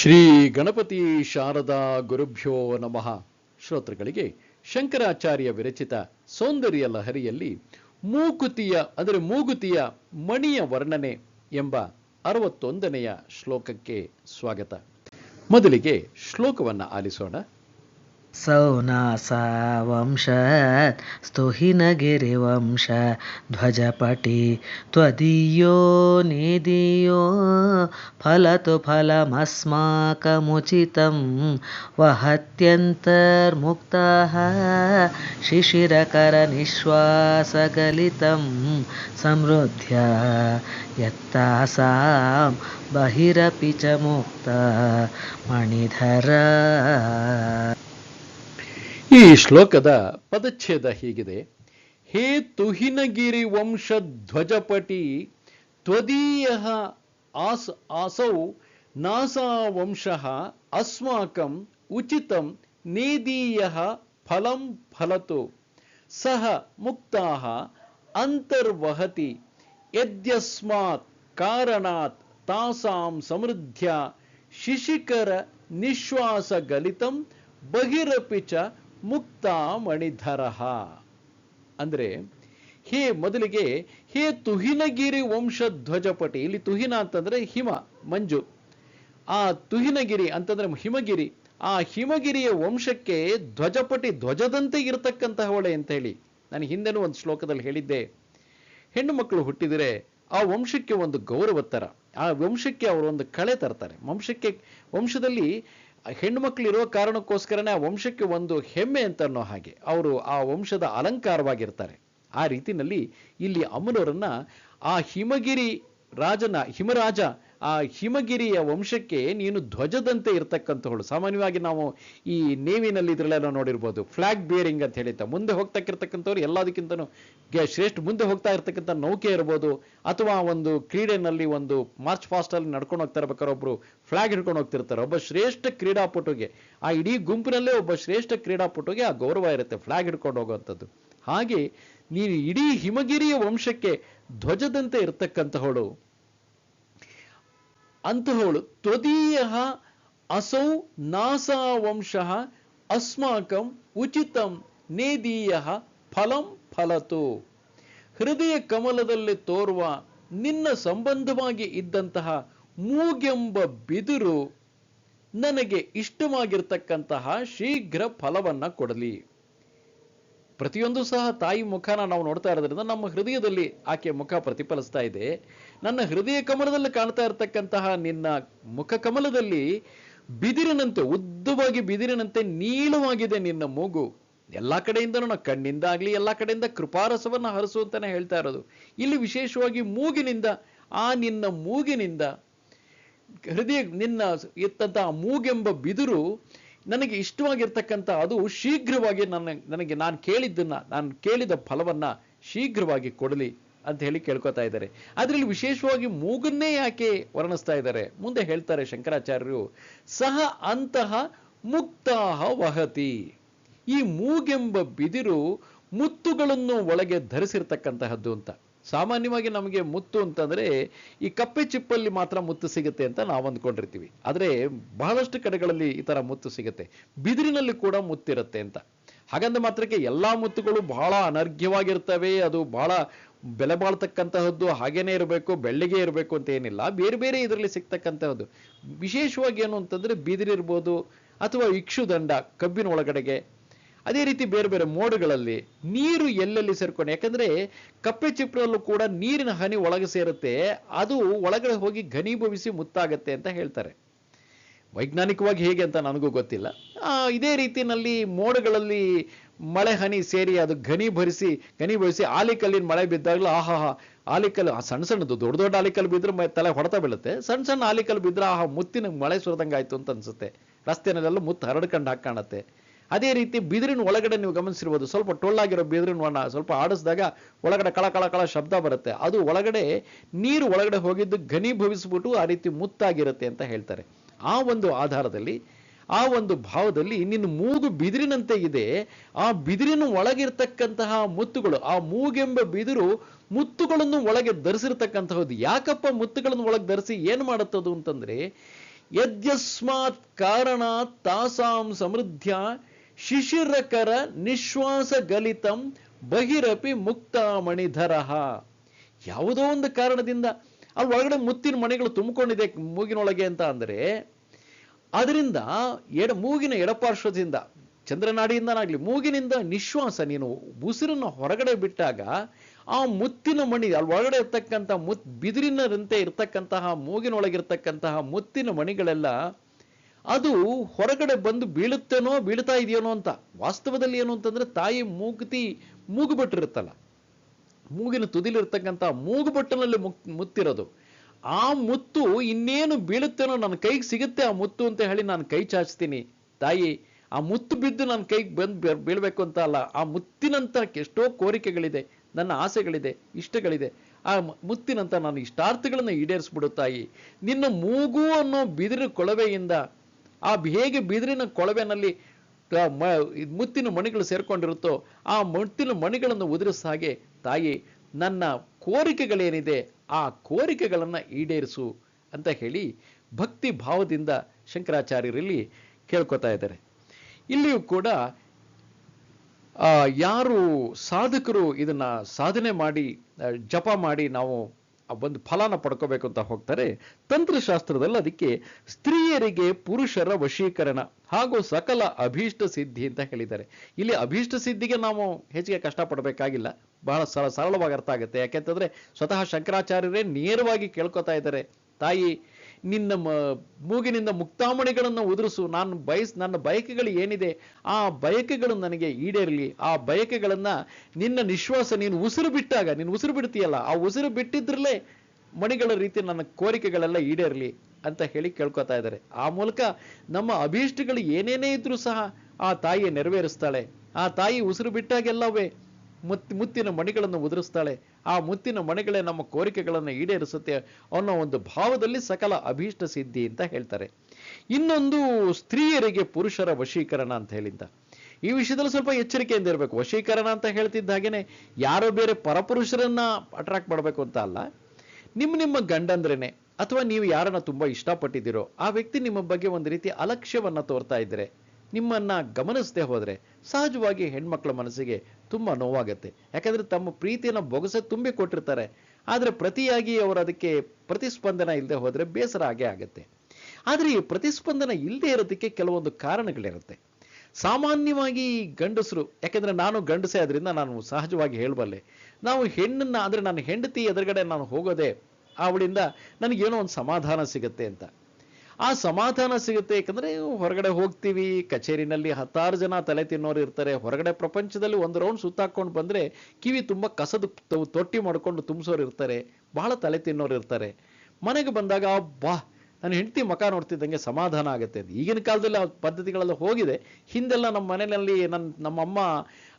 ಶ್ರೀ ಗಣಪತಿ ಶಾರದಾ ಗುರುಭ್ಯೋ ನಮಃ. ಶ್ರೋತೃಗಳಿಗೆ ಶಂಕರಾಚಾರ್ಯ ವಿರಚಿತ ಸೌಂದರ್ಯ ಲಹರಿಯಲ್ಲಿ ಮೂಕುತಿಯ, ಅಂದರೆ ಮೂಗುತಿಯ ಮಣಿಯ ವರ್ಣನೆ ಎಂಬ ಅರವತ್ತೊಂದನೆಯ ಶ್ಲೋಕಕ್ಕೆ ಸ್ವಾಗತ. ಮೊದಲಿಗೆ ಶ್ಲೋಕವನ್ನು ಆಲಿಸೋಣ. सौनासावंशत् स्तुहिनगिरिवंश ध्वजपटि त्वदीयो निदीयो फलतु फलमस्माकमुचितं वहत्यन्तर्मुक्ताः शिशिरकरनिःश्वासगलितं समृद्ध्य यत्तासां बहिरपि च मुक्ता मणिधर ಈ ಶ್ಲೋಕದ ಪದಚ್ಛೇದ ಹೀಗಿದೆ. ಹೇ ತುಹಿನಗಿರಿ ವಂಶ ಧ್ವಜಪಟಿ ತ್ವದೀಯ ಆಸ್ ಆಸೌ, ನಾಸಾ ವಂಶ ಅಸ್ಮಾಕಂ ಉಚಿತಂ ನೇದೀಯ ಫಲಂ ಫಲತು, ಸಹ ಮುಕ್ತಾ ಅಂತರ್ವಹತಿ, ಯದ್ಯಸ್ಮಾತ್ ಕಾರಣಾತ್ ತಾಸಾಂ ಸಮೃದ್ಧ್ಯ, ಶಿಶಿಕರ ನಿಶ್ವಾಸ ಗಲಿತಂ ಬಹಿರಪಿ ಚ ಮುಕ್ತ ಮಣಿಧರ ಅಂದ್ರೆ, ಹೇ ಮೊದಲಿಗೆ, ಹೇ ತುಹಿನಗಿರಿ ವಂಶ ಧ್ವಜಪಟಿ ಇಲ್ಲಿ ತುಹಿನ ಅಂತಂದ್ರೆ ಹಿಮ, ಮಂಜು. ಆ ತುಹಿನಗಿರಿ ಅಂತಂದ್ರೆ ಹಿಮಗಿರಿ. ಆ ಹಿಮಗಿರಿಯ ವಂಶಕ್ಕೆ ಧ್ವಜಪಟಿ ಧ್ವಜದಂತೆ ಇರತಕ್ಕಂತಹವಳೆ ಅಂತ ಹೇಳಿ. ನಾನು ಹಿಂದೆನೂ ಒಂದು ಶ್ಲೋಕದಲ್ಲಿ ಹೇಳಿದ್ದೆ. ಹೆಣ್ಣು ಮಕ್ಕಳು ಹುಟ್ಟಿದರೆ ಆ ವಂಶಕ್ಕೆ ಒಂದು ಗೌರವ ತರ. ಆ ವಂಶಕ್ಕೆ ಅವರು ಒಂದು ಕಳೆ ತರ್ತಾರೆ. ವಂಶಕ್ಕೆ, ವಂಶದಲ್ಲಿ ಹೆಣ್ಣು ಮಕ್ಕಳು ಇರೋ ಕಾರಣಕ್ಕೋಸ್ಕರನೇ ಆ ವಂಶಕ್ಕೆ ಒಂದು ಹೆಮ್ಮೆ ಅಂತ ಅನ್ನೋ ಹಾಗೆ ಅವರು ಆ ವಂಶದ ಅಲಂಕಾರವಾಗಿರ್ತಾರೆ. ಆ ರೀತಿನಲ್ಲಿ ಇಲ್ಲಿ ಅಮ್ಮನವರನ್ನ ಆ ಹಿಮಗಿರಿ ರಾಜನ ಹಿಮರಾಜ ಆ ಹಿಮಗಿರಿಯ ವಂಶಕ್ಕೆ ನೀನು ಧ್ವಜದಂತೆ ಇರ್ತಕ್ಕಂಥವಳು ಸಾಮಾನ್ಯವಾಗಿ ನಾವು ಈ ನೇವಿನಲ್ಲಿ ಇದರಲ್ಲೆಲ್ಲ ನೋಡಿರ್ಬೋದು. ಫ್ಲಾಗ್ ಬೇರಿಂಗ್ ಅಂತ ಹೇಳಿತ ಮುಂದೆ ಹೋಗ್ತಕ್ಕಿರ್ತಕ್ಕಂಥವ್ರು ಎಲ್ಲದಕ್ಕಿಂತನೂ ಶ್ರೇಷ್ಠ ಮುಂದೆ ಹೋಗ್ತಾ ಇರ್ತಕ್ಕಂಥ ನೌಕೆ ಇರ್ಬೋದು. ಅಥವಾ ಒಂದು ಕ್ರೀಡೆನಲ್ಲಿ ಒಂದು ಮಾರ್ಚ್ ಫಾಸ್ಟಲ್ಲಿ ನಡ್ಕೊಂಡು ಹೋಗ್ತಾ ಇರ್ಬೇಕಾದ್ರೆ ಒಬ್ರು ಫ್ಲಾಗ್ ಹಿಡ್ಕೊಂಡು ಹೋಗ್ತಿರ್ತಾರೆ. ಒಬ್ಬ ಶ್ರೇಷ್ಠ ಕ್ರೀಡಾಪಟುಗೆ, ಆ ಇಡೀ ಗುಂಪಿನಲ್ಲೇ ಒಬ್ಬ ಶ್ರೇಷ್ಠ ಕ್ರೀಡಾಪಟುಗೆ ಆ ಗೌರವ ಇರುತ್ತೆ ಫ್ಲಾಗ್ ಹಿಡ್ಕೊಂಡು ಹೋಗುವಂಥದ್ದು. ಹಾಗೆ ನೀನು ಇಡೀ ಹಿಮಗಿರಿಯ ವಂಶಕ್ಕೆ ಧ್ವಜದಂತೆ ಇರತಕ್ಕಂತಹವಳು ಅಂತಹವಳು ತ್ವದೀಯ ಅಸೌ ನಾಸಾ ವಂಶ ಅಸ್ಮಾಕಂ ಉಚಿತಂ ನೇದೀಯ ಫಲಂ ಫಲತು. ಹೃದಯ ಕಮಲದಲ್ಲಿ ತೋರುವ ನಿನ್ನ ಸಂಬಂಧವಾಗಿ ಇದ್ದಂತಹ ಮೂಗೆಂಬ ಬಿದಿರು ನನಗೆ ಇಷ್ಟವಾಗಿರ್ತಕ್ಕಂತಹ ಶೀಘ್ರ ಫಲವನ್ನ ಕೊಡಲಿ. ಪ್ರತಿಯೊಂದು ಸಹ ತಾಯಿ ಮುಖನ ನಾವು ನೋಡ್ತಾ ಇರೋದ್ರಿಂದ ನಮ್ಮ ಹೃದಯದಲ್ಲಿ ಆಕೆ ಮುಖ ಪ್ರತಿಫಲಿಸ್ತಾ ಇದೆ. ನನ್ನ ಹೃದಯ ಕಮಲದಲ್ಲಿ ಕಾಣ್ತಾ ಇರತಕ್ಕಂತಹ ನಿನ್ನ ಮುಖ ಕಮಲದಲ್ಲಿ ಬಿದಿರಿನಂತೆ, ಉದ್ದವಾಗಿ ಬಿದಿರಿನಂತೆ ನೀಳವಾಗಿದೆ ನಿನ್ನ ಮೂಗು. ಎಲ್ಲಾ ಕಡೆಯಿಂದನೂ ನಾವು ಕಣ್ಣಿಂದ ಆಗ್ಲಿ, ಎಲ್ಲಾ ಕಡೆಯಿಂದ ಕೃಪಾರಸವನ್ನ ಹರಿಸು ಅಂತಾನೆ ಹೇಳ್ತಾ ಇರೋದು. ಇಲ್ಲಿ ವಿಶೇಷವಾಗಿ ಮೂಗಿನಿಂದ, ಆ ನಿನ್ನ ಮೂಗಿನಿಂದ, ಹೃದಯ, ನಿನ್ನ ಇತ್ತಂತಹ ಮೂಗೆಂಬ ಬಿದಿರು ನನಗೆ ಇಷ್ಟವಾಗಿರ್ತಕ್ಕಂಥ ಅದು ಶೀಘ್ರವಾಗಿ ನನ್ನ, ನನಗೆ ನಾನು ಕೇಳಿದ್ದನ್ನ, ನಾನು ಕೇಳಿದ ಫಲವನ್ನ ಶೀಘ್ರವಾಗಿ ಕೊಡಲಿ ಅಂತ ಹೇಳಿ ಕೇಳ್ಕೊತಾ ಇದ್ದಾರೆ. ಅದರಲ್ಲಿ ವಿಶೇಷವಾಗಿ ಮೂಗನ್ನೇ ಯಾಕೆ ವರ್ಣಿಸ್ತಾ ಇದ್ದಾರೆ? ಮುಂದೆ ಹೇಳ್ತಾರೆ ಶಂಕರಾಚಾರ್ಯರು, ಸಹ ಅಂತಹ ಮುಕ್ತಾಹ ವಹತಿ. ಈ ಮೂಗೆಂಬ ಬಿದಿರು ಮುತ್ತುಗಳನ್ನು ಒಳಗೆ ಧರಿಸಿರ್ತಕ್ಕಂತಹದ್ದು ಅಂತ. ಸಾಮಾನ್ಯವಾಗಿ ನಮಗೆ ಮುತ್ತು ಅಂತಂದ್ರೆ ಈ ಕಪ್ಪೆ ಚಿಪ್ಪಲ್ಲಿ ಮಾತ್ರ ಮುತ್ತು ಸಿಗುತ್ತೆ ಅಂತ ನಾವು ಅಂದ್ಕೊಂಡಿರ್ತೀವಿ. ಆದ್ರೆ ಬಹಳಷ್ಟು ಕಡೆಗಳಲ್ಲಿ ಈ ತರ ಮುತ್ತು ಸಿಗುತ್ತೆ. ಬಿದಿರಿನಲ್ಲಿ ಕೂಡ ಮುತ್ತಿರುತ್ತೆ ಅಂತ. ಹಾಗಂದ ಮಾತ್ರಕ್ಕೆ ಎಲ್ಲಾ ಮುತ್ತುಗಳು ಬಹಳ ಅನರ್ಘ್ಯವಾಗಿರ್ತವೆ. ಅದು ಬಹಳ ಬೆಲೆ ಬಾಳ್ತಕ್ಕಂತಹದ್ದು. ಹಾಗೇನೆ ಇರಬೇಕು, ಬೆಳ್ಳಿಗೆ ಇರಬೇಕು ಅಂತ ಏನಿಲ್ಲ. ಬೇರೆ ಬೇರೆ ಇದರಲ್ಲಿ ಸಿಗ್ತಕ್ಕಂತಹದ್ದು. ವಿಶೇಷವಾಗಿ ಏನು ಅಂತಂದ್ರೆ ಬಿದಿರಿರ್ಬೋದು ಅಥವಾ ಇಕ್ಷುದಂಡ ಕಬ್ಬಿನ ಒಳಗಡೆಗೆ ಅದೇ ರೀತಿ ಬೇರೆ ಬೇರೆ ಮೋಡಗಳಲ್ಲಿ ನೀರು ಎಲ್ಲೆಲ್ಲಿ ಸೇರ್ಕೊಂಡು? ಯಾಕಂದ್ರೆ ಕಪ್ಪೆ ಚಿಪ್ರಲ್ಲೂ ಕೂಡ ನೀರಿನ ಹನಿ ಒಳಗೆ ಸೇರುತ್ತೆ. ಅದು ಒಳಗಡೆ ಹೋಗಿ ಘನೀಭವಿಸಿ ಮುತ್ತಾಗತ್ತೆ ಅಂತ ಹೇಳ್ತಾರೆ. ವೈಜ್ಞಾನಿಕವಾಗಿ ಹೇಗೆ ಅಂತ ನನಗೂ ಗೊತ್ತಿಲ್ಲ. ಇದೇ ರೀತಿಯಲ್ಲಿ ಮೋಡಗಳಲ್ಲಿ ಮಳೆ ಹನಿ ಸೇರಿ ಅದು ಘನೀಭರಿಸಿ ಘನೀಭವಿಸಿ ಆಲಿಕಲ್ಲಿನ ಮಳೆ ಬಿದ್ದಾಗಲೂ ಆಹಾ ಆಲಿಕಲ್ಲು ಸಣ್ಣ ಸಣ್ಣದು ದೊಡ್ಡ ದೊಡ್ಡ ಆಲಿಕಲ್ಲು ಬಿದ್ರೆ ಮ- ತಲೆ ಹೊಡೆತ ಬೀಳುತ್ತೆ. ಸಣ್ಣ ಸಣ್ಣ ಆಲಿಕಲ್ಲು ಬಿದ್ದರೆ ಆಹಾ, ಮುತ್ತಿನ ಮಳೆ ಸುರಿದಂಗೆ ಆಯ್ತು ಅಂತ ಅನಿಸುತ್ತೆ. ರಸ್ತೆನಲ್ಲೆಲ್ಲ ಮುತ್ತು ಹರಡ್ಕೊಂಡು ಹಾಕ್ ಕಾಣತ್ತೆ. ಅದೇ ರೀತಿ ಬಿದಿರಿನ ಒಳಗಡೆ ನೀವು ಗಮನಿಸಿರ್ಬೋದು, ಸ್ವಲ್ಪ ಟೊಳ್ಳಾಗಿರೋ ಬಿದಿರಿನ ಸ್ವಲ್ಪ ಆಡಿಸಿದಾಗ ಒಳಗಡೆ ಕಳ ಕಳ ಕಳ ಶಬ್ದ ಬರುತ್ತೆ. ಅದು ಒಳಗಡೆ, ನೀರು ಒಳಗಡೆ ಹೋಗಿದ್ದು ಘನೀಭವಿಸ್ಬಿಟ್ಟು ಆ ರೀತಿ ಮುತ್ತಾಗಿರುತ್ತೆ ಅಂತ ಹೇಳ್ತಾರೆ. ಆ ಒಂದು ಆಧಾರದಲ್ಲಿ, ಆ ಒಂದು ಭಾವದಲ್ಲಿ ನಿನ್ನ ಮೂಗು ಬಿದಿರಿನಂತೆ ಇದೆ. ಆ ಬಿದಿರಿನ ಒಳಗಿರ್ತಕ್ಕಂತಹ ಮುತ್ತುಗಳು, ಆ ಮೂಗೆಂಬ ಬಿದಿರು ಮುತ್ತುಗಳನ್ನು ಒಳಗೆ ಧರಿಸಿರ್ತಕ್ಕಂತಹದ್ದು. ಯಾಕಪ್ಪ ಮುತ್ತುಗಳನ್ನು ಒಳಗೆ ಧರಿಸಿ ಏನು ಮಾಡುತ್ತದು ಅಂತಂದ್ರೆ, ಯದ್ಯಸ್ಮಾತ್ ಕಾರಣ ತಾಸಾಂ ಸಮೃದ್ಧ್ಯ ಶಿಶಿರಕರ ನಿಶ್ವಾಸ ಗಲಿತಂ ಬಹಿರಪಿ ಮುಕ್ತ ಮಣಿಧರಃ ಯಾವುದೋ ಒಂದು ಕಾರಣದಿಂದ ಅಲ್ಲಿ ಒಳಗಡೆ ಮುತ್ತಿನ ಮಣಿಗಳು ತುಂಬಿಕೊಂಡಿದೆ ಮೂಗಿನೊಳಗೆ ಅಂತ ಅಂದ್ರೆ, ಅದರಿಂದ ಎಡ ಮೂಗಿನ ಎಡಪಾರ್ಶ್ವದಿಂದ ಚಂದ್ರನಾಡಿಯಿಂದನಾಗಲಿ ಮೂಗಿನಿಂದ ನಿಶ್ವಾಸ, ನೀನು ಉಸಿರನ್ನು ಹೊರಗಡೆ ಬಿಟ್ಟಾಗ ಆ ಮುತ್ತಿನ ಮಣಿ, ಅಲ್ಲಿ ಒಳಗಡೆ ಇರ್ತಕ್ಕಂಥ ಮುತ್, ಬಿದಿರಿನಂತೆ ಇರ್ತಕ್ಕಂತಹ, ಮೂಗಿನೊಳಗಿರ್ತಕ್ಕಂತಹ ಮುತ್ತಿನ ಮಣಿಗಳೆಲ್ಲ ಅದು ಹೊರಗಡೆ ಬಂದು ಬೀಳುತ್ತೇನೋ, ಬೀಳ್ತಾ ಇದೆಯೇನೋ ಅಂತ. ವಾಸ್ತವದಲ್ಲಿ ಏನು ಅಂತಂದ್ರೆ ತಾಯಿ ಮೂಗುತಿ ಮೂಗುಬಿಟ್ಟಿರುತ್ತಲ್ಲ. ಮೂಗಿನ ತುದಿಲಿರ್ತಕ್ಕಂಥ ಮೂಗು ಬಟ್ಟನಲ್ಲಿ ಮುಕ್ ಮುತ್ತಿರೋದು. ಆ ಮುತ್ತು ಇನ್ನೇನು ಬೀಳುತ್ತೇನೋ ನನ್ನ ಕೈಗೆ ಸಿಗುತ್ತೆ ಆ ಮುತ್ತು ಅಂತ ಹೇಳಿ ನಾನು ಕೈ ಚಾಚ್ತೀನಿ. ತಾಯಿ, ಆ ಮುತ್ತು ಬಿದ್ದು ನನ್ನ ಕೈಗೆ ಬಂದು ಬೀಳಬೇಕು ಅಂತ ಅಲ್ಲ. ಆ ಮುತ್ತಿನಂತ ಎಷ್ಟೋ ಕೋರಿಕೆಗಳಿದೆ, ನನ್ನ ಆಸೆಗಳಿದೆ, ಇಷ್ಟಗಳಿದೆ. ಆ ಮುತ್ತಿನಂತ ನಾನು ಇಷ್ಟಾರ್ಥಗಳನ್ನು ಈಡೇರಿಸ್ಬಿಡು ತಾಯಿ. ನಿನ್ನ ಮೂಗು ಅನ್ನೋ ಬಿದಿರು ಕೊಳವೆಯಿಂದ ಆ ಹೇಗೆ ಬಿದಿರಿನ ಕೊಳವೆನಲ್ಲಿ ಮುತ್ತಿನ ಮಣಿಗಳು ಸೇರ್ಕೊಂಡಿರುತ್ತೋ ಆ ಮುತ್ತಿನ ಮಣಿಗಳನ್ನು ಉದುರಿಸ ಹಾಗೆ, ತಾಯಿ, ನನ್ನ ಕೋರಿಕೆಗಳೇನಿದೆ ಆ ಕೋರಿಕೆಗಳನ್ನ ಈಡೇರಿಸು ಅಂತ ಹೇಳಿ ಭಕ್ತಿ ಭಾವದಿಂದ ಶಂಕರಾಚಾರ್ಯರಲ್ಲಿ ಕೇಳ್ಕೊತಾ ಇದ್ದಾರೆ. ಇಲ್ಲಿಯೂ ಕೂಡ ಯಾರು ಸಾಧಕರು ಇದನ್ನ ಸಾಧನೆ ಮಾಡಿ ಜಪ ಮಾಡಿ ನಾವು ಒಂದು ಫಲನ ಪಡ್ಕೋಬೇಕು ಅಂತ ಹೋಗ್ತಾರೆ. ತಂತ್ರಶಾಸ್ತ್ರದಲ್ಲಿ ಅದಕ್ಕೆ ಸ್ತ್ರೀಯರಿಗೆ ಪುರುಷರ ವಶೀಕರಣ ಹಾಗೂ ಸಕಲ ಅಭೀಷ್ಟ ಸಿದ್ಧಿ ಅಂತ ಹೇಳಿದ್ದಾರೆ. ಇಲ್ಲಿ ಅಭೀಷ್ಟ ಸಿದ್ಧಿಗೆ ನಾವು ಹೆಚ್ಚಿಗೆ ಕಷ್ಟಪಡಬೇಕಾಗಿಲ್ಲ. ಬಹಳ ಸರ ಸರಳವಾಗಿ ಅರ್ಥ ಆಗುತ್ತೆ. ಯಾಕೆಂತಂದ್ರೆ ಸ್ವತಃ ಶಂಕರಾಚಾರ್ಯರೇ ನೇರವಾಗಿ ಕೇಳ್ಕೊತಾ ಇದ್ದಾರೆ. ತಾಯಿ ನಿನ್ನ ಮೂಗಿನಿಂದ ಮುಕ್ತಾಮಣಿಗಳನ್ನು ಉದುರಿಸು. ನಾನು ಬಯಸ್, ನನ್ನ ಬಯಕೆಗಳು ಏನಿದೆ, ಆ ಬಯಕೆಗಳು ನನಗೆ ಈಡೇರಲಿ. ಆ ಬಯಕೆಗಳನ್ನು ನಿನ್ನ ನಿಶ್ವಾಸ, ನೀನು ಉಸಿರು ಬಿಟ್ಟಾಗ, ನೀನು ಉಸಿರು ಬಿಡ್ತೀಯಲ್ಲ, ಆ ಉಸಿರು ಬಿಟ್ಟಿದ್ರಲ್ಲೇ ಮಣಿಗಳ ರೀತಿ ನನ್ನ ಕೋರಿಕೆಗಳೆಲ್ಲ ಈಡೇರಲಿ ಅಂತ ಹೇಳಿ ಕೇಳ್ಕೊತಾ ಇದ್ದಾರೆ. ಆ ಮೂಲಕ ನಮ್ಮ ಅಭೀಷ್ಟಗಳು ಏನೇನೇ ಇದ್ರೂ ಸಹ ಆ ತಾಯಿ ನೆರವೇರಿಸ್ತಾಳೆ. ಆ ತಾಯಿ ಉಸಿರು ಬಿಟ್ಟಾಗೆಲ್ಲವೇ ಮುತ್, ಮುತ್ತಿನ ಮಣಿಗಳನ್ನು ಉದುರಿಸ್ತಾಳೆ. ಆ ಮುತ್ತಿನ ಮಣಿಗಳೇ ನಮ್ಮ ಕೋರಿಕೆಗಳನ್ನು ಈಡೇರಿಸುತ್ತೆ ಅನ್ನೋ ಒಂದು ಭಾವದಲ್ಲಿ ಸಕಲ ಅಭೀಷ್ಟ ಸಿದ್ಧಿ ಅಂತ ಹೇಳ್ತಾರೆ. ಇನ್ನೊಂದು ಸ್ತ್ರೀಯರಿಗೆ ಪುರುಷರ ವಶೀಕರಣ ಅಂತ ಹೇಳಿದ್ದ. ಈ ವಿಷಯದಲ್ಲಿ ಸ್ವಲ್ಪ ಎಚ್ಚರಿಕೆಯಿಂದ ಇರಬೇಕು. ವಶೀಕರಣ ಅಂತ ಹೇಳ್ತಿದ್ದ ಹಾಗೇನೆ ಯಾರೋ ಬೇರೆ ಪರಪುರುಷರನ್ನ ಅಟ್ರಾಕ್ಟ್ ಮಾಡಬೇಕು ಅಂತ ಅಲ್ಲ. ನಿಮ್ಮ ನಿಮ್ಮ ಗಂಡಂದ್ರೇನೆ ಅಥವಾ ನೀವು ಯಾರನ್ನ ತುಂಬಾ ಇಷ್ಟಪಟ್ಟಿದ್ದೀರೋ ಆ ವ್ಯಕ್ತಿ ನಿಮ್ಮ ಬಗ್ಗೆ ಒಂದು ರೀತಿ ಅಲಕ್ಷ್ಯವನ್ನ ತೋರ್ತಾ ಇದ್ರೆ ನಿಮ್ಮನ್ನ ಗಮನಿಸದೆ ಹೋದರೆ ಸಹಜವಾಗಿ ಹೆಣ್ಮಕ್ಳ ಮನಸ್ಸಿಗೆ ತುಂಬ ನೋವಾಗುತ್ತೆ. ಯಾಕಂದ್ರೆ ತಮ್ಮ ಪ್ರೀತಿಯನ್ನ ಬೊಗಸೆ ತುಂಬಿ ಕೊಟ್ಟಿರ್ತಾರೆ. ಆದ್ರೆ ಪ್ರತಿಯಾಗಿ ಅವರು ಅದಕ್ಕೆ ಪ್ರತಿಸ್ಪಂದನ ಇಲ್ಲದೆ ಹೋದ್ರೆ ಬೇಸರ ಆಗೇ ಆಗುತ್ತೆ. ಆದರೆ ಈ ಪ್ರತಿಸ್ಪಂದನ ಇಲ್ಲದೆ ಇರೋದಕ್ಕೆ ಕೆಲವೊಂದು ಕಾರಣಗಳಿರುತ್ತೆ. ಸಾಮಾನ್ಯವಾಗಿ ಗಂಡಸರು, ಯಾಕೆಂದರೆ ನಾನು ಗಂಡಸೆ ಅದರಿಂದ ನಾನು ಸಹಜವಾಗಿ ಹೇಳಬಲ್ಲೆ, ನಾವು ಹೆಣ್ಣನ್ನ ಅಂದರೆ ನನ್ನ ಹೆಂಡತಿ ಎದುರುಗಡೆ ನಾನು ಹೋಗೋದೆ ಅವಳಿಂದ ನನಗೇನೋ ಒಂದು ಸಮಾಧಾನ ಸಿಗುತ್ತೆ ಅಂತ. ಆ ಸಮಾಧಾನ ಸಿಗುತ್ತೆ. ಯಾಕಂದ್ರೆ ಹೊರಗಡೆ ಹೋಗ್ತೀವಿ, ಕಚೇರಿನಲ್ಲಿ ಹತ್ತಾರು ಜನ ತಲೆ ತಿನ್ನೋರು ಇರ್ತಾರೆ. ಹೊರಗಡೆ ಪ್ರಪಂಚದಲ್ಲಿ ಒಂದು ರೌಂಡ್ ಸುತ್ತಾಕೊಂಡು ಬಂದ್ರೆ ಕಿವಿ ತುಂಬಾ ಕಸದ ತೊಟ್ಟಿ ಮಾಡ್ಕೊಂಡು ತುಂಬಿಸೋರು ಇರ್ತಾರೆ. ಬಹಳ ತಲೆ ತಿನ್ನೋರು ಇರ್ತಾರೆ. ಮನೆಗೆ ಬಂದಾಗ ಬಾ ನನ್ನ ಹೆಂಡತಿ ಮಖ ನೋಡ್ತಿದ್ದಂಗೆ ಸಮಾಧಾನ ಆಗುತ್ತೆ ಅಂತ. ಈಗಿನ ಕಾಲದಲ್ಲಿ ಆ ಪದ್ಧತಿಗಳೆಲ್ಲ ಹೋಗಿದೆ. ಹಿಂದೆಲ್ಲ ನಮ್ಮ ಮನೆಯಲ್ಲಿ ನನ್ನ ನಮ್ಮಮ್ಮ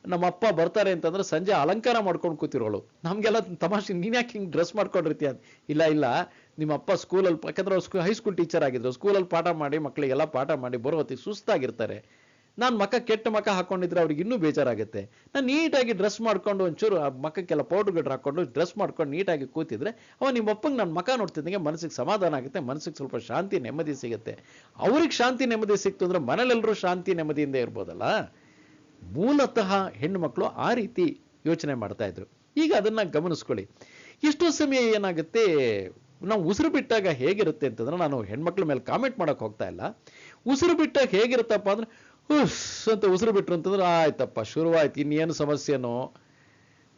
ನಮ್ಮ ಅಪ್ಪ ಬರ್ತಾರೆ ಅಂತಂದ್ರೆ ಸಂಜೆ ಅಲಂಕಾರ ಮಾಡ್ಕೊಂಡು ಕೂತಿರೋಳು. ನಮಗೆಲ್ಲ ತಮಾಷೆ, ನೀನು ಯಾಕೆ ಹಿಂಗೆ ಡ್ರೆಸ್ ಮಾಡ್ಕೊಂಡಿರ್ತೀಯ ಅಂತ. ಇಲ್ಲ ಇಲ್ಲ. ನಿಮ್ಮ ಅಪ್ಪ ಸ್ಕೂಲಲ್ಲಿ ಯಾಕಂದ್ರೆ ಅವ್ರು ಸ್ಕೂ ಹೈಸ್ಕೂಲ್ ಟೀಚರ್ ಆಗಿದ್ರು. ಸ್ಕೂಲಲ್ಲಿ ಪಾಠ ಮಾಡಿ ಮಕ್ಕಳಿಗೆಲ್ಲ ಪಾಠ ಮಾಡಿ ಬರೋ ಹೊತ್ತಿಗೆ ಸುಸ್ತಾಗಿರ್ತಾರೆ. ನಾನು ಮಕ್ಕ ಕೆಟ್ಟ ಮಕ್ಕ ಹಾಕೊಂಡಿದ್ರೆ ಅವ್ರಿಗೆ ಇನ್ನೂ ಬೇಜಾರಾಗುತ್ತೆ. ನಾನು ನೀಟಾಗಿ ಡ್ರೆಸ್ ಮಾಡ್ಕೊಂಡು ಒಂಚೂರು ಆ ಮಕ್ಕಕ್ಕೆಲ್ಲ ಪೌಡರ್ ಗಿಡ್ರ್ ಹಾಕೊಂಡು ಡ್ರೆಸ್ ಮಾಡ್ಕೊಂಡು ನೀಟಾಗಿ ಕೂತಿದ್ರೆ, ಅವ ನಿಮ್ಮ ಅಪ್ಪಂಗೆ ನನ್ನ ಮಕ ನೋಡ್ತಿದ್ದಂಗೆ ಮನಸ್ಸಿಗೆ ಸಮಾಧಾನ ಆಗುತ್ತೆ, ಮನಸ್ಸಿಗೆ ಸ್ವಲ್ಪ ಶಾಂತಿ ನೆಮ್ಮದಿ ಸಿಗುತ್ತೆ. ಅವ್ರಿಗೆ ಶಾಂತಿ ನೆಮ್ಮದಿ ಸಿಕ್ತು ಅಂದರೆ ಮನೇಲೆಲ್ಲರೂ ಶಾಂತಿ ನೆಮ್ಮದಿಯಿಂದ ಇರ್ಬೋದಲ್ಲ? ಮೂಲತಃ ಹೆಣ್ಣುಮಕ್ಕಳು ಆ ರೀತಿ ಯೋಚನೆ ಮಾಡ್ತಾ ಇದ್ರು. ಈಗ ಅದನ್ನ ಗಮನಿಸ್ಕೊಳ್ಳಿ. ಎಷ್ಟೋ ಸಮಯ ಏನಾಗುತ್ತೆ, ನಾವು ಉಸಿರು ಬಿಟ್ಟಾಗ ಹೇಗಿರುತ್ತೆ ಅಂತಂದ್ರೆ ನಾನು ಹೆಣ್ಮಕ್ಳ ಮೇಲೆ ಕಾಮೆಂಟ್ ಮಾಡಕ್ ಹೋಗ್ತಾ ಇಲ್ಲ. ಉಸಿರು ಬಿಟ್ಟಾಗ ಹೇಗಿರುತ್ತಪ್ಪ ಅಂದ್ರೆ ಉಸ್ ಅಂತ ಉಸಿರು ಬಿಟ್ರು ಅಂತಂದ್ರೆ ಆಯ್ತಪ್ಪ, ಶುರುವಾಯ್ತು. ಇನ್ನೇನು ಸಮಸ್ಯೆನೋ?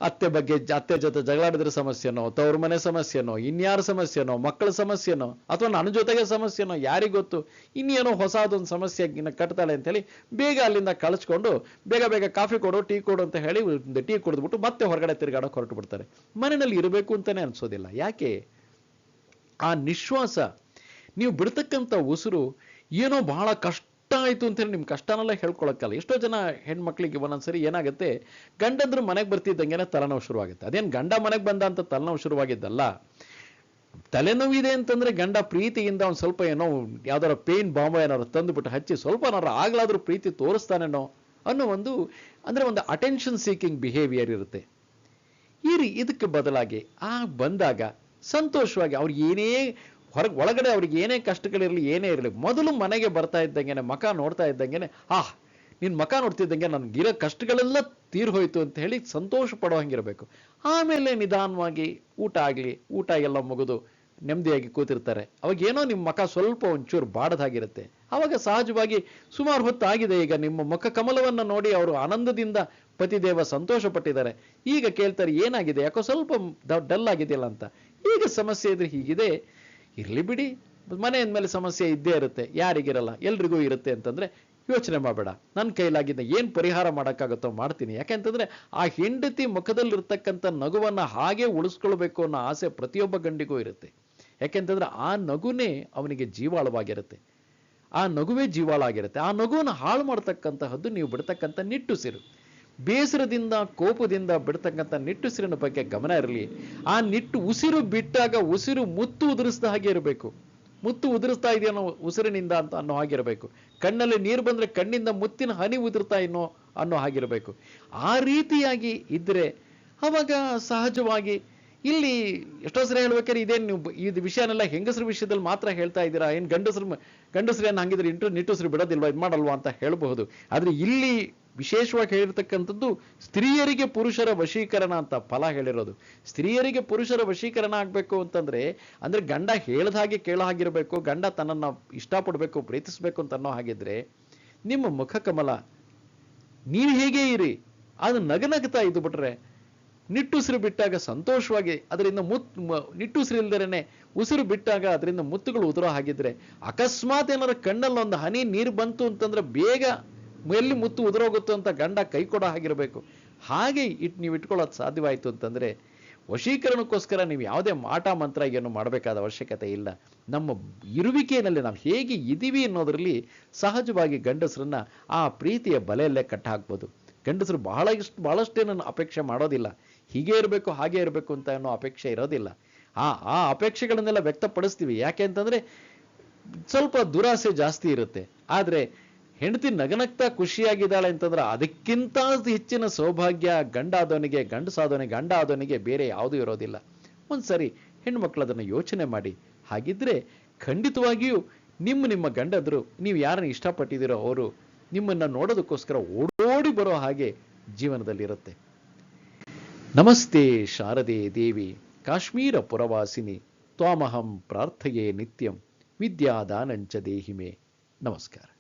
ಅತ್ತೆ ಬಗ್ಗೆ ಅತ್ತೆ ಜೊತೆ ಜಗಳಾಡಿದ್ರೆ ಸಮಸ್ಯೆನೋ? ತವ್ರ ಮನೆ ಸಮಸ್ಯೆನೋ? ಇನ್ಯಾರ ಸಮಸ್ಯೆನೋ? ಮಕ್ಕಳ ಸಮಸ್ಯೆನೋ? ಅಥವಾ ನನ್ನ ಜೊತೆಗೆ ಸಮಸ್ಯೆನೋ? ಯಾರಿಗೆ ಗೊತ್ತು? ಇನ್ನೇನೋ ಹೊಸದೊಂದು ಸಮಸ್ಯೆ ಕಟ್ತಾಳೆ ಅಂತ ಹೇಳಿ ಬೇಗ ಅಲ್ಲಿಂದ ಕಳಿಸ್ಕೊಂಡು ಬೇಗ ಬೇಗ ಕಾಫಿ ಕೊಡು, ಟೀ ಕೊಡು ಅಂತ ಹೇಳಿ ಟೀ ಕುಡಿದ್ಬಿಟ್ಟು ಮತ್ತೆ ಹೊರಗಡೆ ತಿರುಗಾಡೋಕೆ ಹೊರಟು ಬಿಡ್ತಾರೆ. ಮನೆಯಲ್ಲಿ ಇರಬೇಕು ಅಂತಾನೆ ಅನ್ಸೋದಿಲ್ಲ. ಯಾಕೆ? ಆ ನಿಶ್ವಾಸ. ನೀವು ಬಿಡ್ತಕ್ಕಂಥ ಉಸಿರು ಏನೋ ಬಹಳ ಕಷ್ಟ ಆಯ್ತು ಅಂತ ಹೇಳಿ ನಿಮ್ಮ ಕಷ್ಟನೆಲ್ಲ ಹೇಳ್ಕೊಳಕ್ಕಲ್ಲ. ಎಷ್ಟೋ ಜನ ಹೆಣ್ಮಕ್ಳಿಗೆ ಒಂದೊಂದ್ಸರಿ ಏನಾಗುತ್ತೆ, ಗಂಡಂದ್ರು ಮನೆಗೆ ಬರ್ತಿದ್ದಂಗೆನೆ ತಲೆನೋವು ಶುರುವಾಗುತ್ತೆ. ಅದೇನು ಗಂಡ ಮನೆಗೆ ಬಂದ ಅಂತ ತಲೆನೋವು ಶುರುವಾಗಿದ್ದಲ್ಲ? ತಲೆನೋವಿದೆ ಅಂತಂದ್ರೆ ಗಂಡ ಪ್ರೀತಿಯಿಂದ ಒಂದು ಸ್ವಲ್ಪ ಏನೋ ಯಾವ್ದಾರ ಪೇನ್ ಬಾಂಬ ಏನಾದ್ರು ತಂದುಬಿಟ್ಟು ಹಚ್ಚಿ ಸ್ವಲ್ಪ ಏನಾದ್ರು ಆಗ್ಲಾದ್ರೂ ಪ್ರೀತಿ ತೋರಿಸ್ತಾನೇನೋ ಅನ್ನೋ ಒಂದು, ಅಂದ್ರೆ ಒಂದು ಅಟೆನ್ಷನ್ ಸೀಕಿಂಗ್ ಬಿಹೇವಿಯರ್ ಇರುತ್ತೆ. ಈ ರೀ ಇದಕ್ಕೆ ಬದಲಾಗಿ ಆ ಬಂದಾಗ ಸಂತೋಷವಾಗಿ ಅವ್ರು ಏನೇ ಹೊರಗೆ ಒಳಗಡೆ ಅವ್ರಿಗೆ ಏನೇ ಕಷ್ಟಗಳಿರಲಿ, ಏನೇ ಇರಲಿ, ಮೊದಲು ಮನೆಗೆ ಬರ್ತಾ ಇದ್ದಂಗೆ ಮಖ ನೋಡ್ತಾ ಇದ್ದಂಗೆ ಆಹ್ ನಿನ್ನ ಮಖ ನೋಡ್ತಿದ್ದಂಗೆ ನನಗಿರೋ ಕಷ್ಟಗಳೆಲ್ಲ ತೀರ್ ಹೋಯ್ತು ಅಂತ ಹೇಳಿ ಸಂತೋಷ ಪಡೋ ಹಂಗಿರಬೇಕು. ಆಮೇಲೆ ನಿಧಾನವಾಗಿ ಊಟ ಆಗಲಿ, ಊಟ ಎಲ್ಲ ಮುಗಿದು ನೆಮ್ಮದಿಯಾಗಿ ಕೂತಿರ್ತಾರೆ. ಅವಾಗ ಏನೋ ನಿಮ್ಮ ಮಕ ಸ್ವಲ್ಪ ಒಂಚೂರು ಬಾಡದಾಗಿರುತ್ತೆ. ಅವಾಗ ಸಹಜವಾಗಿ ಸುಮಾರು ಹೊತ್ತು ಆಗಿದೆ ಈಗ ನಿಮ್ಮ ಮುಖ ಕಮಲವನ್ನು ನೋಡಿ ಅವರು ಆನಂದದಿಂದ ಪತಿದೇವ ಸಂತೋಷ ಪಟ್ಟಿದ್ದಾರೆ. ಈಗ ಕೇಳ್ತಾರೆ, ಏನಾಗಿದೆ? ಯಾಕೋ ಸ್ವಲ್ಪ ಡಲ್ ಆಗಿದೆಯಲ್ಲ ಅಂತ. ಈಗ ಸಮಸ್ಯೆ ಇದ್ರೆ ಹೀಗಿದೆ. ಇರ್ಲಿ ಬಿಡಿ. ಮನೆ ಅಂದಮೇಲೆ ಸಮಸ್ಯೆ ಇದ್ದೇ ಇರುತ್ತೆ, ಯಾರಿಗಿರಲ್ಲ, ಎಲ್ರಿಗೂ ಇರುತ್ತೆ ಅಂತಂದರೆ ಯೋಚನೆ ಮಾಡಬೇಡ. ನನ್ನ ಕೈಲಾಗಿದ್ದ ಏನು ಪರಿಹಾರ ಮಾಡೋಕ್ಕಾಗುತ್ತೋ ಮಾಡ್ತೀನಿ. ಯಾಕೆಂತಂದರೆ ಆ ಹೆಂಡತಿ ಮುಖದಲ್ಲಿರ್ತಕ್ಕಂಥ ನಗುವನ್ನು ಹಾಗೆ ಉಳಿಸ್ಕೊಳ್ಬೇಕು ಅನ್ನೋ ಆಸೆ ಪ್ರತಿಯೊಬ್ಬ ಗಂಡಿಗೂ ಇರುತ್ತೆ. ಯಾಕೆಂತಂದ್ರೆ ಆ ನಗುನೇ ಅವನಿಗೆ ಜೀವಾಳವಾಗಿರುತ್ತೆ. ಆ ನಗುವೇ ಜೀವಾಳ ಆಗಿರುತ್ತೆ. ಆ ನಗುವನ್ನು ಹಾಳು ಮಾಡ್ತಕ್ಕಂತಹದ್ದು ನೀವು ಬಿಡ್ತಕ್ಕಂಥ ನಿಟ್ಟುಸಿರು ಬೇಸರದಿಂದ, ಕೋಪದಿಂದ ಬಿಡ್ತಕ್ಕಂಥ ನಿಟ್ಟುಸಿರಿನ ಬಗ್ಗೆ ಗಮನ ಇರಲಿ. ಆ ನಿಟ್ಟು ಉಸಿರು ಬಿಟ್ಟಾಗ ಉಸಿರು ಮುತ್ತು ಉದುರಿಸಿದ ಹಾಗೆ ಇರಬೇಕು. ಮುತ್ತು ಉದುರಿಸ್ತಾ ಇದೆಯೋ ಉಸಿರಿನಿಂದ ಅಂತ ಅನ್ನೋ ಹಾಗಿರಬೇಕು ಕಣ್ಣಲ್ಲಿ ನೀರು ಬಂದ್ರೆ ಕಣ್ಣಿಂದ ಮುತ್ತಿನ ಹನಿ ಉದುರ್ತಾ ಇನ್ನೋ ಅನ್ನೋ ಹಾಗಿರಬೇಕು ಆ ರೀತಿಯಾಗಿ ಇದ್ರೆ ಅವಾಗ ಸಹಜವಾಗಿ ಇಲ್ಲಿ ಎಷ್ಟೋ ಸರಿ ಹೇಳ್ಬೇಕಾದ್ರೆ ಇದೇನು ನೀವು ಇದು ವಿಷಯನೆಲ್ಲ ಹೆಂಗಸರ ವಿಷಯದಲ್ಲಿ ಮಾತ್ರ ಹೇಳ್ತಾ ಇದ್ದೀರಾ? ಏನು ಗಂಡಸರು ಗಂಡಸರು ಏನು ಹಂಗಿದ್ರೆ ಇಂಟು ನಿಟ್ಟುಸರು ಬಿಡೋದಿಲ್ವಾ? ಇದು ಮಾಡಲ್ವಾ ಅಂತ ಹೇಳಬಹುದು. ಆದರೆ ಇಲ್ಲಿ ವಿಶೇಷವಾಗಿ ಹೇಳಿರ್ತಕ್ಕಂಥದ್ದು ಸ್ತ್ರೀಯರಿಗೆ ಪುರುಷರ ವಶೀಕರಣ ಅಂತ ಫಲ ಹೇಳಿರೋದು. ಸ್ತ್ರೀಯರಿಗೆ ಪುರುಷರ ವಶೀಕರಣ ಆಗಬೇಕು ಅಂತಂದ್ರೆ, ಅಂದ್ರೆ ಗಂಡ ಹೇಳ್ದ ಹಾಗೆ ಕೇಳೋ ಹಾಗಿರಬೇಕು, ಗಂಡ ತನ್ನನ್ನು ಇಷ್ಟಪಡಬೇಕು, ಪ್ರೀತಿಸಬೇಕು ಅಂತ ಅನ್ನೋ ಹಾಗಿದ್ರೆ, ನಿಮ್ಮ ಮುಖ ಕಮಲ, ನೀವು ಹೇಗೆ ಇರಿ, ಅದು ನಗನಗ್ತಾ ಇದ್ದು ಬಿಟ್ರೆ, ನಿಟ್ಟುಸಿರು ಬಿಟ್ಟಾಗ ಸಂತೋಷವಾಗಿ ಅದರಿಂದ ಮುತ್ ನಿಟ್ಟುಸಿರು ಇಲ್ದರೇನೆ ಉಸಿರು ಬಿಟ್ಟಾಗ ಅದರಿಂದ ಮುತ್ತುಗಳು ಉದುರೋ ಹಾಗಿದ್ರೆ, ಅಕಸ್ಮಾತ್ ಏನಾದ್ರೂ ಕಣ್ಣಲ್ಲಿ ಒಂದು ಹನಿ ನೀರು ಬಂತು ಅಂತಂದ್ರೆ ಬೇಗ ಎಲ್ಲಿ ಮುತ್ತು ಉದುರೋಗುತ್ತೋ ಅಂತ ಗಂಡ ಕೈ ಕೊಡೋ ಹಾಗಿರ್ಬೇಕು. ಹಾಗೆ ಇಟ್ ನೀವು ಇಟ್ಕೊಳ್ಳೋದು ಸಾಧ್ಯವಾಯಿತು ಅಂತಂದರೆ, ವಶೀಕರಣಕ್ಕೋಸ್ಕರ ನೀವು ಯಾವುದೇ ಮಾಟ ಮಂತ್ರ ಏನು ಮಾಡಬೇಕಾದ ಅವಶ್ಯಕತೆ ಇಲ್ಲ. ನಮ್ಮ ಇರುವಿಕೆಯಲ್ಲಿ ನಾವು ಹೇಗೆ ಇದ್ದೀವಿ ಅನ್ನೋದರಲ್ಲಿ ಸಹಜವಾಗಿ ಗಂಡಸರನ್ನ ಆ ಪ್ರೀತಿಯ ಬಲೆಯಲ್ಲೇ ಕಟ್ಟಾಕ್ಬೋದು. ಗಂಡಸರು ಬಹಳ ಇಷ್ಟು ಬಹಳಷ್ಟೇನನ್ನು ಅಪೇಕ್ಷೆ ಮಾಡೋದಿಲ್ಲ. ಹೀಗೆ ಇರಬೇಕು, ಹಾಗೆ ಇರಬೇಕು ಅಂತ ಅನ್ನೋ ಅಪೇಕ್ಷೆ ಇರೋದಿಲ್ಲ. ಆ ಆ ಅಪೇಕ್ಷೆಗಳನ್ನೆಲ್ಲ ವ್ಯಕ್ತಪಡಿಸ್ತೀವಿ. ಯಾಕೆ ಅಂತಂದರೆ ಸ್ವಲ್ಪ ದುರಾಸೆ ಜಾಸ್ತಿ ಇರುತ್ತೆ. ಆದ್ರೆ ಹೆಂಡತಿ ನಗನಗ್ತಾ ಖುಷಿಯಾಗಿದ್ದಾಳೆ ಅಂತಂದ್ರೆ ಅದಕ್ಕಿಂತ ಹೆಚ್ಚಿನ ಸೌಭಾಗ್ಯ ಗಂಡ ಆದವನಿಗೆ ಗಂಡಸಾದವನಿಗೆ ಗಂಡ ಆದವನಿಗೆ ಬೇರೆ ಯಾವುದೂ ಇರೋದಿಲ್ಲ. ಒಂದ್ಸರಿ ಹೆಣ್ಮಕ್ಳು ಅದನ್ನು ಯೋಚನೆ ಮಾಡಿ. ಹಾಗಿದ್ರೆ ಖಂಡಿತವಾಗಿಯೂ ನಿಮ್ಮ ನಿಮ್ಮ ಗಂಡದ್ರು, ನೀವು ಯಾರನ್ನ ಇಷ್ಟಪಟ್ಟಿದ್ದೀರೋ ಅವರು ನಿಮ್ಮನ್ನ ನೋಡೋದಕ್ಕೋಸ್ಕರ ಓಡೋಡಿ ಬರೋ ಹಾಗೆ ಜೀವನದಲ್ಲಿರುತ್ತೆ. ನಮಸ್ತೆ ಶಾರದೆ ದೇವಿ, ಕಾಶ್ಮೀರ ಪುರವಾಸಿನಿ, ತ್ವಾಮಹಂ ಪ್ರಾರ್ಥೆಯೇ ನಿತ್ಯಂ, ವಿದ್ಯಾದಾನಂಚ ದೇಹಿಮೆ. ನಮಸ್ಕಾರ.